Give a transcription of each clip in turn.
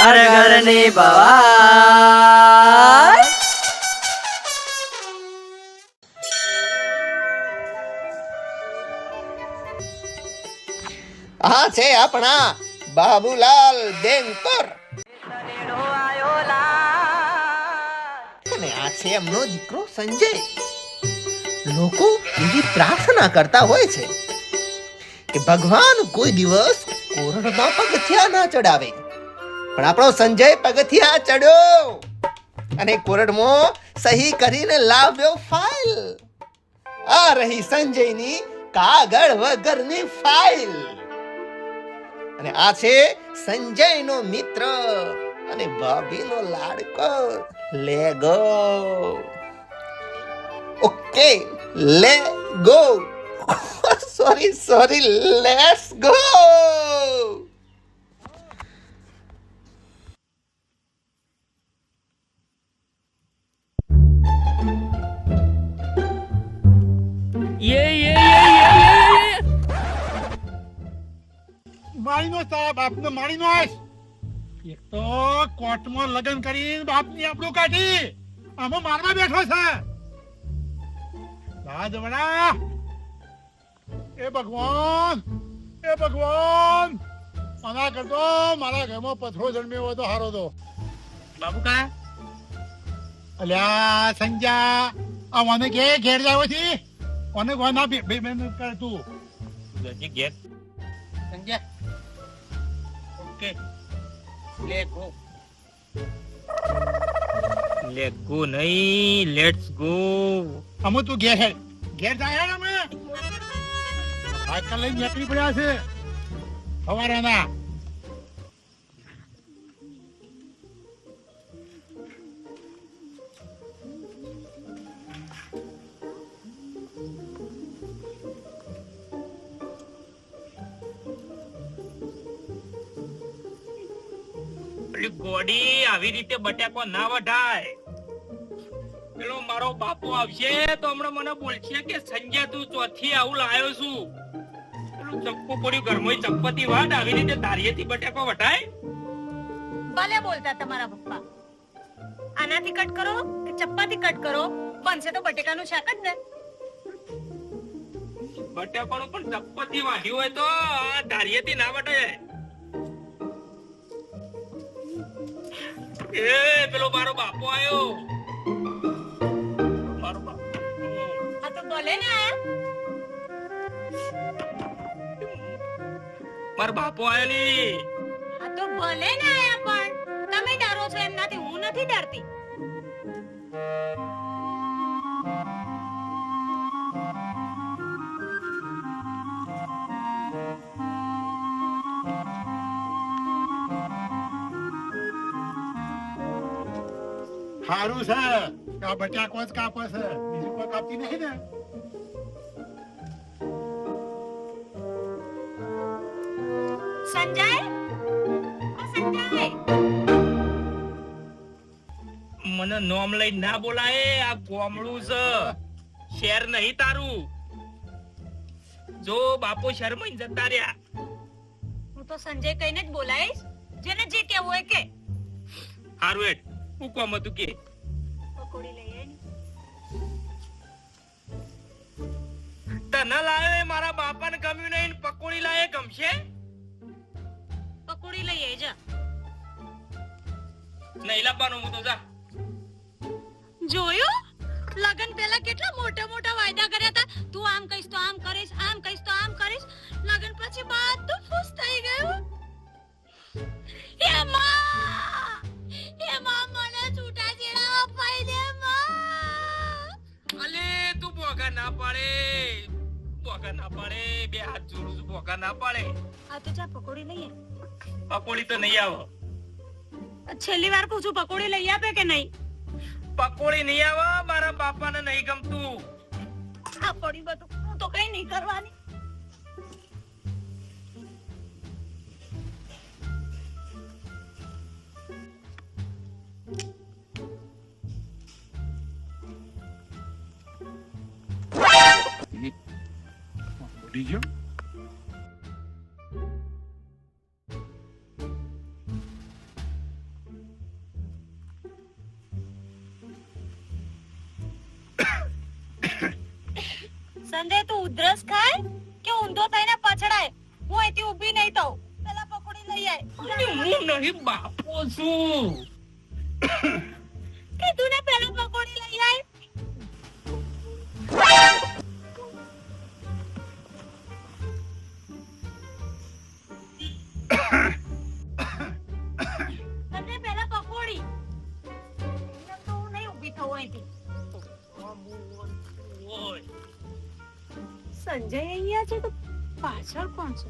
ઘર ઘરની ભવાઈ આ છે આપણા બાબુલાલ બેંકર અને આ છે એમનો દીકરો સંજય. લોકો એવી પ્રાર્થના કરતા હોય છે કે ભગવાન કોઈ દિવસ કોરડમાં પગથિયા ના ચડાવે. પણ આપણો સંજય પગથિયા ચડ્યો. અને કોરડમાં સહી કરીને લાવ્યો ફાઇલ. આ રહી સંજયની કાગળ વગરની ફાઇલ. અને આ છે સંજયનો મિત્ર અને ભાભીનો લાડકો, લેગો. ઓકે લે ગો સોરી સોરી લેટ્સ ગો તારા બાપને મારીનો આશ એક તો કોર્ટમાં લગ્ન કરીને બાપની આપણું કાઢી આમાં મારવા બેઠો છે રાજવડા એ ભગવાન એ ભગવાન આના કરતો મારા ઘરમાં પથરો જન્મ્યો હોય તો હારો તો બાપુ કા અલ્યા સંજા આ મને કે ઘેર જાવ છે કોને કોના બે બે કર તું ઘેર સંજય લે લેગો લેટ નહીં લેટ્સ ગો અમે તું ઘેર હે. ઘેર જાય હે અમે આજકાલ લઈને નીકળી પડ્યા છે. સવારના ગોડી આવી રીતે બટાકો ના વઢાય. પેલો મારો બાપુ આવશે તો હમણાં મને બોલશે કે સંજય તું ચોથી આવું લાયો છું. પેલું ચપ્પુ પડ્યું ઘરમાં ચપ્પતી વાટ આવી રીતે ધારીએથી બટાકો વઢાય. ભલે બોલતા તમારા પપ્પા. આનાથી કટ કરો કે ચપ્પાથી કટ કરો? બનશે તો બટેકાનું શાક જ ને. બટાકાનું પણ ચપ્પતી વાઢ્યું હોય તો આ ધારીએથી ના વઢાય એ પેલો મારો બાપો આવ્યો મારો બાપો. આ તો ભલે ને મારો બાપો આવ્યો ની. આ તો ભલે ને આયા પણ. તમે ડરો છો એમનાથી હું નથી ડરતી. સારું છે. કે આ બટાકો જ કાપે છે. બીજું કોઈ કાપતી નહીં ને. સંજય? સંજય. મને નોમ લઈ ના બોલાય આ કોમળું છે. શેર નહીં તારું. જો બાપો શરમાઈ જતા રહ્યા. હું તો સંજય કહીને જ બોલાઈશ જેને જે કેવું હોય કે. હારું હેડ. હું કોમ હતું કે પકોડી. તને લાયો એ મારા બાપાને ગમ્યું નહીં પકોડી લાયે ગમશે પકોડી લઈએ જા નહીં લાવવાનું હું તો જા જોયું લગન પહેલા કેટલા મોટા મોટા વાયદા કર્યા હતા તું આમ કહીશ તો આમ કરીશ આમ કહીશ તો આમ કરીશ લગન પછી બધું ફૂસ થઈ ગયું એ માં ના પાડે. બોગા ના પાડે. બે હાથ જોડું છું બોગા ના પાડે. આ તો જા પકોડી લઈએ. પકોડી તો નહીં આવે. છેલ્લી વાર પૂછું પકોડી લઈ આપે કે નહીં? પકોડી નહીં આવે મારા બાપાને નહીં ગમતું. પકોડી બધું. તો કઈ નહીં કરવાની. cepillo? સંજય તું ઉધરસ ખાય કે ઊંધો થઈને પછડાય? હું અહીંથી ઊભી નહીં થઉં. પેલા પકોડી લઈ આય. હું નહીં બાપો છું. કીધું ને પેલા પકોડી લઈ સંજય અહીંયા છે તો પાછળ કોણ છે?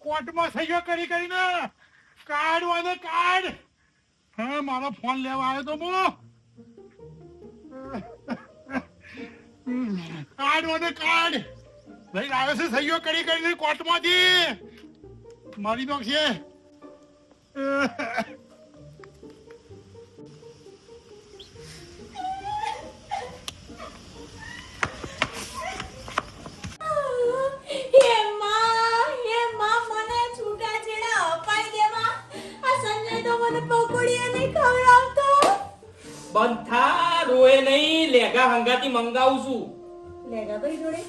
કોર્ટમાં સહીઓ કરી કરીને. કાર્ડ વાને કાર્ડ. હા, મારો ફોન લેવા આવ્યો તો હું કાર્ડ વાને કાર્ડ ભાઈ લાવ્યો છે સહીઓ કરી કરીને કોર્ટમાંથી. મારી નાખશે નહીં મંગાવું છું લેગા ભાઈ જોડે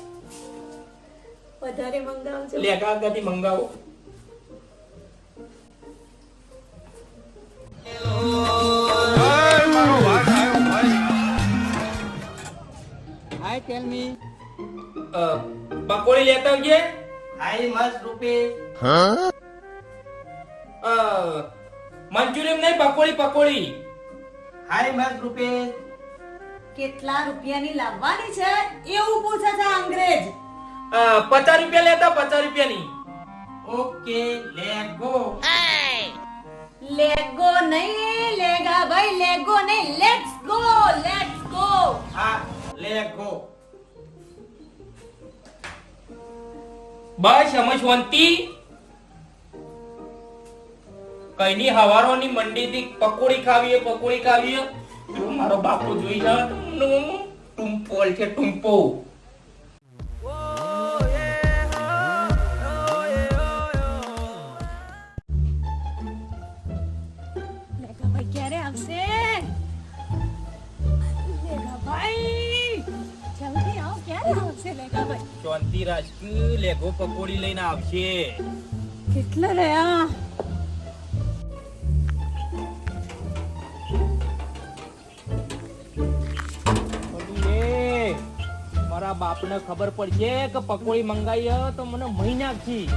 વધારે લેગા મંગાવો Hi, tell me. પકોડી લેતા આવજે હાય much rupees. અ, મંચુરિયન નહીં પકોડી પકોડી હાય મસ્ત rupees. કેટલા રૂપિયાની લાવવાની છે એવું પૂછે છે અંગ્રેજ. પચાસ રૂપિયા લેતા પચાસ રૂપિયાની. Okay Lego. લેગો નહીં લેગા ભાઈ લેગો નહીં. લેટ્સ ગો લેટ્સ ગો હા લેગો. બસ અમે શાંતિ. કઈની હવારોની મંડીથી પકોડી ખાવીએ પકોડી ખાવીએ. જો મારો બાપુ જોઈ જાવ તો ટુંપો છે ટુંપો. ક્યારે આવશે? શાંતિ રાજ લેઘો પકોડી લઈને આવશે કેટલા રહ્યા? મારા બાપને ખબર પડશે કે પકોડી મંગાઈ તો મને મહી નાખી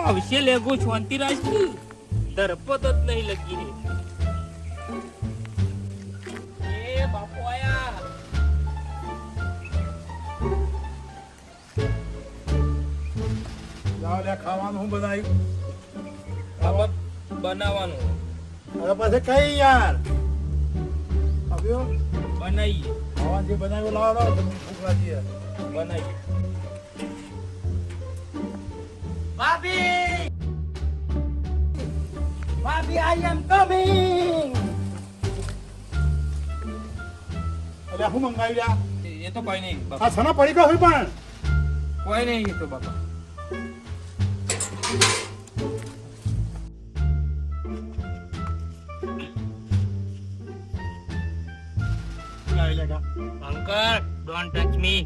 આવશે લેગો શાંતિ રાજ ધરપત જ નહીં લગી રે એ બાપુ આયા. લે ખાવાનું હું બનાવ્યું બનાવવાનું. પછી કઈ યાર? આવ્યો બનાવીએ ખાવાનું જે બનાવ્યું લાવો લાવો તમને ભૂખ લાગી I am coming! હું મંગાવી રહ્યા? એ તો કોઈ નહીં આ સના પડી ગયો હોય પણ. કોઈ નહીં એ તો બાપા.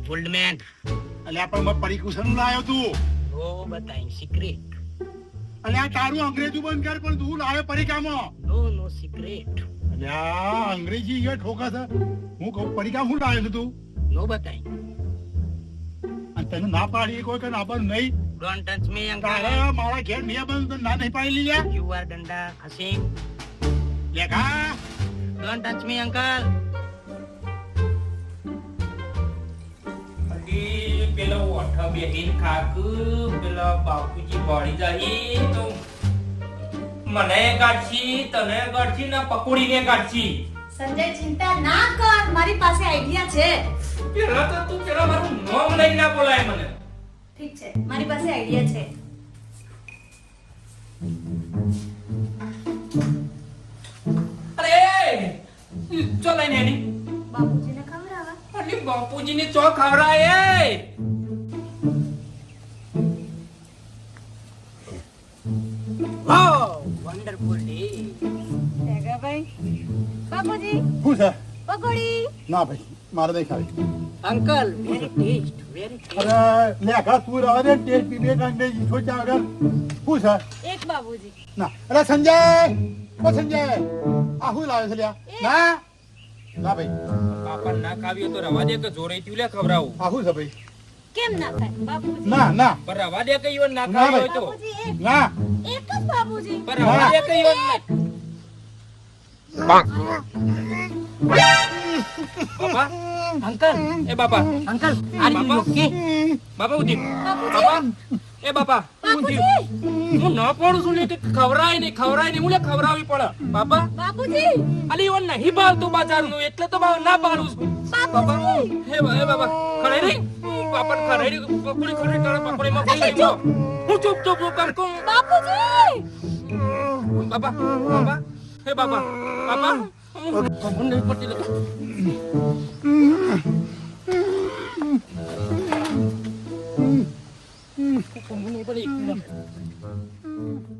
મી મેન અલ્યા પણ મેં પડી લાયો તું. નો બતાઈ સિક્રેટ અલ્યા તારું અંગ્રેજી બંધ કર પણ તું લાયો પરીકામાં. નો નો સિક્રેટ અલ્યા અંગ્રેજી યે ઠોકા છે. હું કહું પરીકા હું લાયો તું? નો બતાઈ અને તને ના પાડી કોઈ કે ના બંધ નહીં? ડોન્ટ ટચ મી અંકલ મારા ઘેર નિયમ બંધ ના નહીં પાડી લીયા યુ આર ડંડા હસીમ લેખા ડોન્ટ ટચ મી અંકલ બેહીન ખાક પેલા બાપુજી પડી જાય તો મને કાઢી તને કાઢશી ને પકોડીને કાઢશી. સંજય ચિંતા ના કર મારી પાસે આઈડિયા છે. પેલા તો તું પેલા મારું નામ લઈને ના બોલાય મને. ઠીક છે મારી પાસે આઈડિયા છે. અરે ચો લઈને એની બાપુજીને ખવડાવા અલી બાપુજીની ચો ખવડાય એ. બાપુજી? શું છે? પકોડી ના ભાઈ મારે નહીં ખાવી. અંકલ. વેરી ટેસ્ટ વેરી અરે લેખા તું રહે ને ટેસ્ટ પીવે કાંઈ નહીં શું છે? એક ના. અરે સંજય! ઓ સંજય! આ શું લાવે છે લ્યા? ના? ના ભાઈ. બાપા ના ખાવી તો રવા દે કે જોરે તું લે ખવડાવું. આ શું છે ભાઈ? કેમ ના થાય બાપુજી. ના ના. પણ રવા દે કે ઈવન ના હોય તો. ના. એક જ બાપુજી. પર રવા દે કે ઈવન ના બાપા અંકલ એ બાપા અંકલ આર યુ બાપા. ઓકે બાપા ઉધી બાપુજી બાપા એ બાપા બાપુજી હું ન પડું છું ને તે ખવરાય નહીં ખવરાય નહીં હું ખવરાવી પડે બાપા બાપુજી અલી ઈવન નહીં ભાવતું બજારનું એટલે તો બા- ના પાડું છું બાપા હે બા- હે બાબા ખડાઈ રહી બાપા ખડાઈ રહી પકોડી ખડાઈ તારા પકોડીમાં કોઈ નહીં હું ચૂપ ચૂપ કામ કરું બાપુજી બાપા બાપા હે બાપા બાપા ખબર નહીં પડતી લે. ખબર નહીં પડી. એ